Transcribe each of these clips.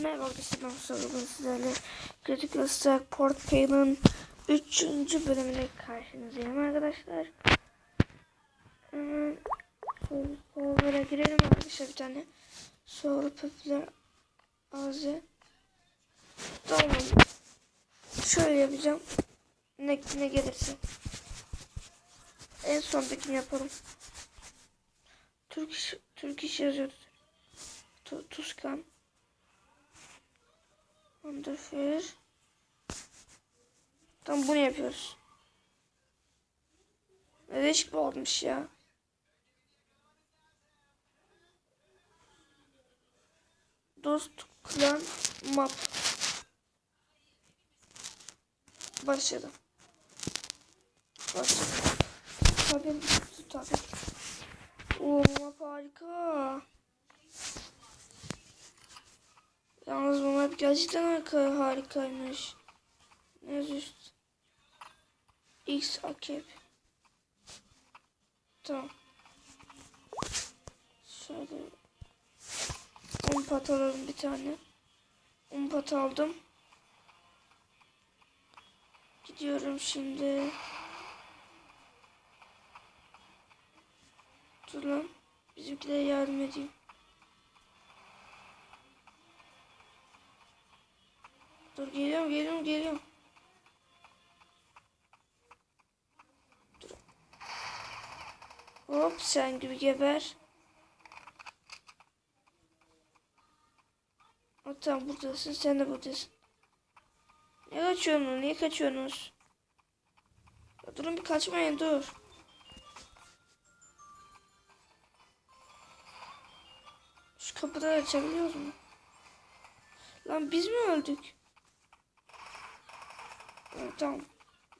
Merhaba arkadaşlar ben Sorgun sizlerle Critical Strike Port Pay'ın 3. bölümüne karşınızdayım arkadaşlar. Hemen server'a girelim arkadaşlar bir tane. Sonra popüler ağzı. Tamam. Şöyle yapacağım. Ne, ne gelirse. En sondakini yapalım. Türk iş, Türk iş yazıyordu. Tu, Tuskan. Wonderful. Tam bunu yapıyoruz. Ne değişik bir olmuş ya. Dost klan map. Başladı. Başladı. Tabii tabii. Oo map harika. Yalnız bu map gerçekten harika, harikaymış. Ne üst? X akep. Tamam. Şöyle. Un pat alalım bir tane. Un pat aldım. Gidiyorum şimdi. Dur lan. Bizimkilere yardım edeyim. Geliyorum geliyorum geliyorum. Dur. Hop sen gibi geber. O tamam buradasın sen de buradasın. Ne kaçıyorsunuz? Niye kaçıyorsunuz? Durun bir kaçmayın dur. Şu kapıları açabiliyoruz mu? Lan biz mi öldük? Tamam.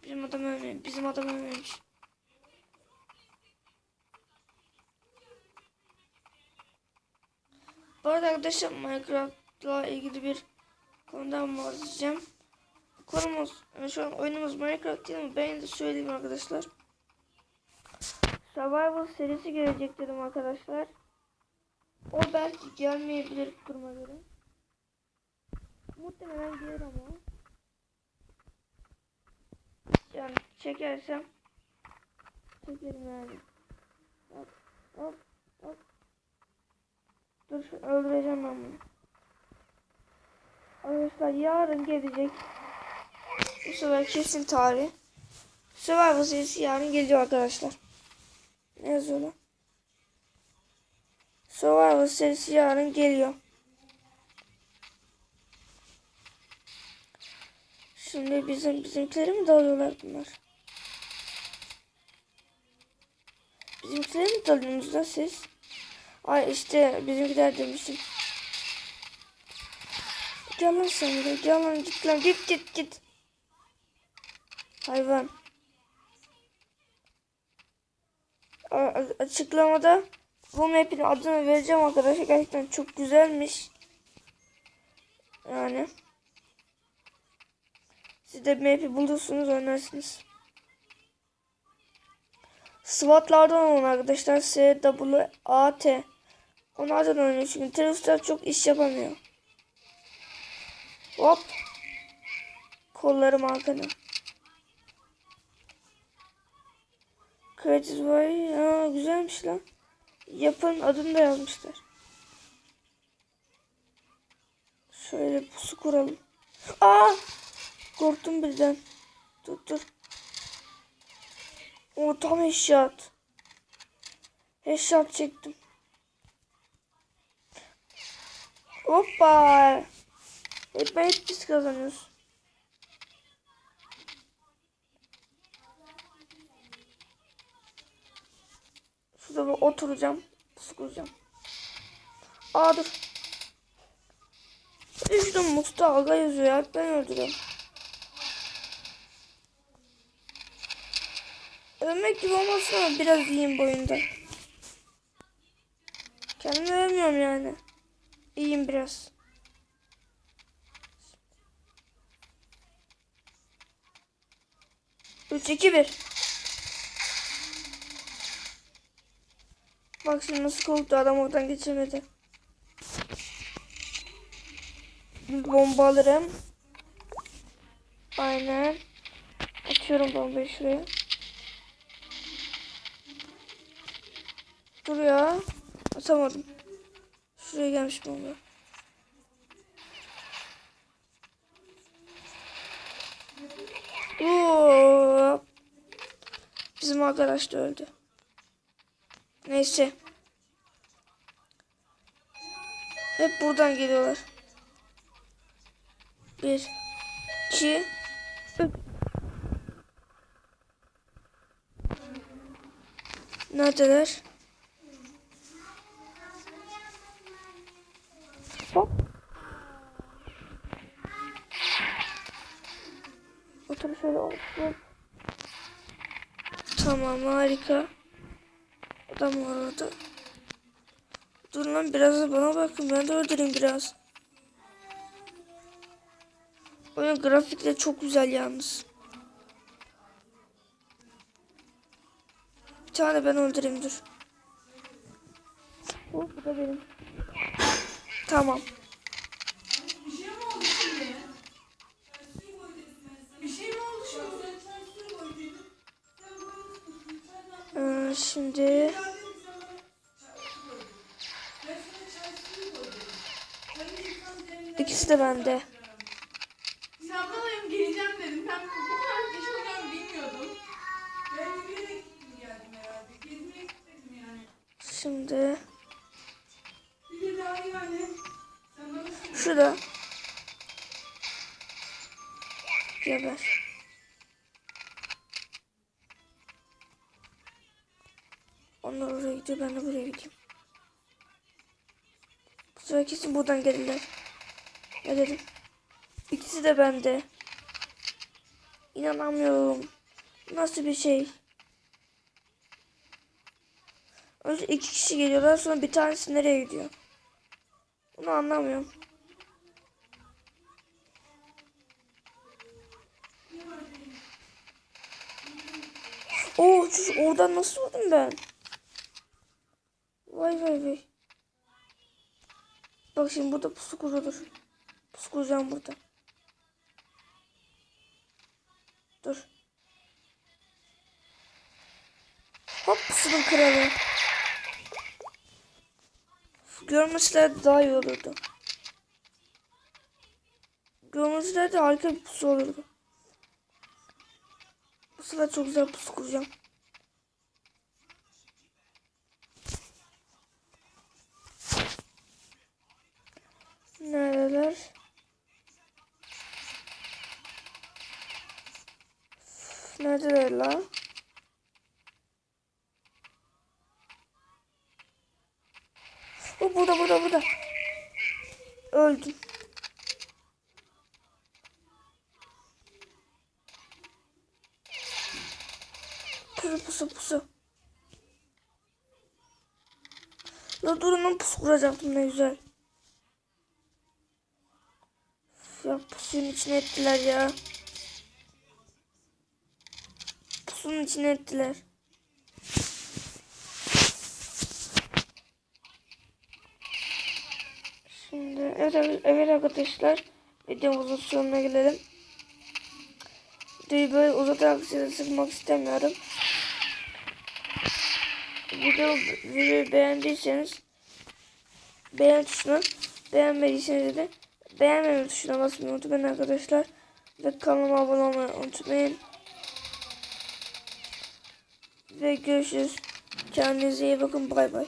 Bizim adam ölmemiş. Bizim adam ölmemiş. Bu arada arkadaşlar Minecraft'la ilgili bir konudan bahsedeceğim. Konumuz, şu an oyunumuz Minecraft değil mi? Ben de söyleyeyim arkadaşlar. Survival serisi gelecek dedim arkadaşlar. O belki gelmeyebilir duruma göre. Muhtemelen gelir ama. Yani çekersem çekerim yani. Hop hop hop. Dur öldüreceğim ben bunu. Arkadaşlar yarın gelecek. Bu sefer kesin tarih. Survival serisi yarın geliyor arkadaşlar. Ne yazıyor lan? Survival serisi yarın geliyor. Şimdi bizim bizimkileri mi dalıyorlar bunlar? Bizimkileri mi dalıyorsunuz da siz? Ay işte bizimkiler demiştim. Gel lan sen de gel git lan git git git. Hayvan. A açıklamada bu map'in adını vereceğim arkadaşlar. Gerçekten çok güzelmiş. Yani. Siz de map'i bulursunuz oynarsınız. SWAT'lardan olun arkadaşlar. S, W, A, T. Onlardan oynuyor çünkü teröristler çok iş yapamıyor. Hop. Kollarım arkada. Creative Way. Aa, güzelmiş lan. Yapın adını da yazmışlar. Şöyle pusu kuralım. Aa! Korktum birden. Dur dur. O tam headshot. Headshot çektim. Hoppa. Hep hep biz kazanıyoruz. Şurada bir oturacağım. Sıkılacağım. Aa dur. Düştüm Mustafa yazıyor ya. Ben öldürüyorum. Ölmek gibi olmasın ama biraz iyiyim bu oyunda. Kendimi övmüyorum yani. İyiyim biraz. Üç, iki, bir. Bak şimdi nasıl korktu adam oradan geçemedi. Bir bomba alırım. Aynen. Atıyorum bombayı şuraya. Dur ya. Atamadım. Şuraya gelmiş bomba. Oo. Bizim arkadaş da öldü. Neyse. Hep buradan geliyorlar. Bir, iki, üç. Neredeler? Otur şöyle otur. Tamam harika. Adam var orada. Dur lan biraz da bana bakın ben de öldüreyim biraz. Oyun grafikleri çok güzel yalnız. Bir tane ben öldüreyim dur. Oh, bu da benim. Tamam. Ee, şimdi ikisi de bende. Sabahlayım geleceğim dedim. Ben bu kadar geç olacağını bilmiyordum. Ben yürüyerek gittim geldim herhalde. Gezmeye gitmedim yani. Şimdi Bir de daha yani. Şurada. Geber. Onlar oraya gidiyor ben de buraya gideyim. Bu sefer kesin buradan gelirler. Ne dedim? İkisi de bende. İnanamıyorum. Nasıl bir şey? Önce iki kişi geliyorlar sonra bir tanesi nereye gidiyor? Bunu anlamıyorum. Oo çocuk oradan nasıl vurdum ben? Vay vay vay. Bak şimdi burada pusu kurulur. Pusu kuracağım burada. Dur. Hop pusunun kralı. Görmüşler daha iyi olurdu. Görmüşler de harika bir pusu olurdu. Bu sefer çok güzel pusu kuracağım. Neredeler? Üf, Neredeler la? O burada burada burada. Öldüm. Pusu pusu pusu. La durun pusu kuracaktım ne güzel. Ya pusunun içine ettiler ya. İçine ettiler. Şimdi evet, evet arkadaşlar videomuzun sonuna gelelim. Videoyu böyle uzatarak size sıkmak istemiyorum. Video, videoyu beğendiyseniz beğen tuşuna beğenmediyseniz de beğenmeme tuşuna basmayı unutmayın arkadaşlar. Ve kanalıma abone olmayı unutmayın. Ve görüşürüz. Kendinize iyi bakın. Bay bay.